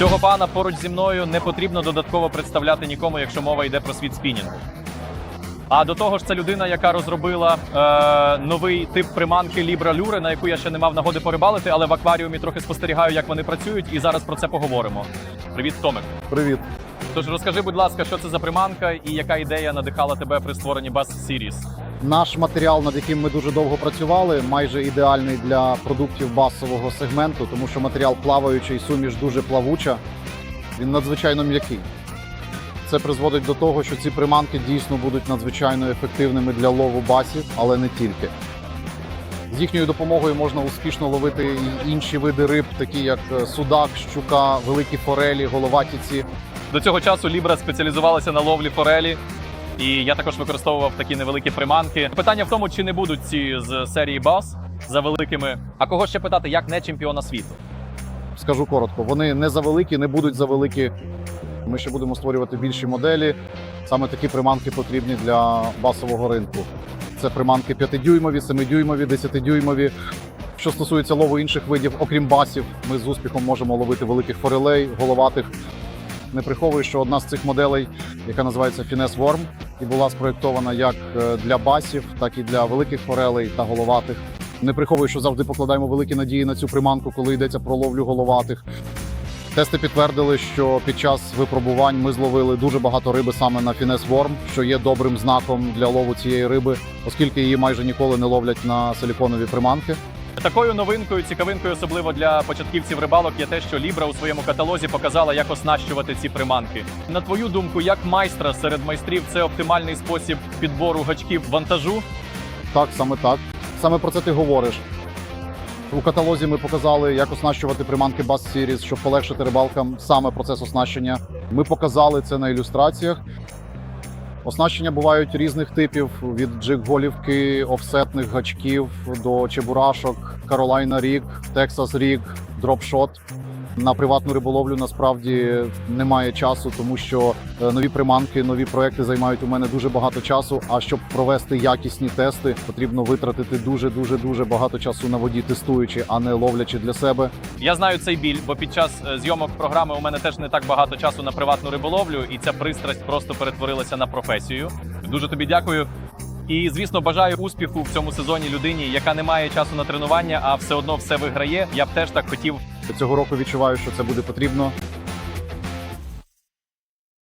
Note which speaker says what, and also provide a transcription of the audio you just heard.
Speaker 1: Цього пана поруч зі мною не потрібно додатково представляти нікому, якщо мова йде про світ спінінгу. А до того ж, це людина, яка розробила е, новий тип приманки Libra Lure, на яку я ще не мав нагоди порибалити, але в акваріумі трохи спостерігаю, як вони працюють, і зараз про це поговоримо. Привіт, Томик.
Speaker 2: Привіт.
Speaker 1: Тож розкажи, будь ласка, що це за приманка і яка ідея надихала тебе при створенні Bass Series?
Speaker 2: Наш матеріал, над яким ми дуже довго працювали, майже ідеальний для продуктів басового сегменту, тому що матеріал плаваючий, суміш дуже плавуча. Він надзвичайно м'який. Це призводить до того, що ці приманки дійсно будуть надзвичайно ефективними для лову басів, але не тільки. З їхньою допомогою можна успішно ловити і інші види риб, такі як е, судак, щука, великі форелі, головатіці.
Speaker 1: До цього часу Libra спеціалізувалася на ловлі форелі, і я також використовував такі невеликі приманки. Питання в тому, чи не будуть ці з серії Bass за великими. А кого ще питати, як не чемпіона світу?
Speaker 2: Скажу коротко, вони не завеликі, не будуть завеликі. Ми ще будемо створювати більші моделі. Саме такі приманки потрібні для басового ринку. Це приманки 5-дюймові, 7-дюймові, 10-дюймові. Що стосується лову інших видів, окрім басів, ми з успіхом можемо ловити великих форелей, головатих. Не приховую, що одна з цих моделей, яка називається Finesse Worm, і була спроєктована як е, для басів, так і для великих форелей та головатих. Не приховую, що завжди покладаємо великі надії на цю приманку, коли йдеться про ловлю головатих. Тести підтвердили, що під час випробувань ми зловили дуже багато риби саме на Finesse Worm, що є добрим знаком для лову цієї риби, оскільки її майже ніколи не ловлять на силіконові приманки.
Speaker 1: Такою новинкою, цікавинкою, особливо для початківців рибалок, є те, що Libra у своєму каталозі показала, як оснащувати ці приманки. На твою думку, як майстра серед майстрів це оптимальний спосіб підбору гачків вантажу?
Speaker 2: Так, саме так. Саме про це ти говориш. У каталозі ми показали, як оснащувати приманки Bass Series, щоб полегшити рибалкам саме процес оснащення. Ми показали це на ілюстраціях. Оснащення бувають різних типів: від джиг-голівки, офсетних гачків до чебурашок, Carolina Rig, Texas Rig, дропшот. На приватну риболовлю насправді немає часу, тому що е, нові приманки, нові проекти займають у мене дуже багато часу. А щоб провести якісні тести, потрібно витратити дуже дуже дуже багато часу на воді, тестуючи, а не ловлячи для себе.
Speaker 1: Я знаю цей біль, бо під час е, зйомок програми у мене теж не так багато часу на приватну риболовлю, і ця пристрасть просто перетворилася на професію. Дуже тобі дякую. І звісно, бажаю успіху в цьому сезоні людині, яка не має часу на тренування, а все одно все виграє. Я б теж так хотів
Speaker 2: Цього року відчуваю, що це буде потрібно.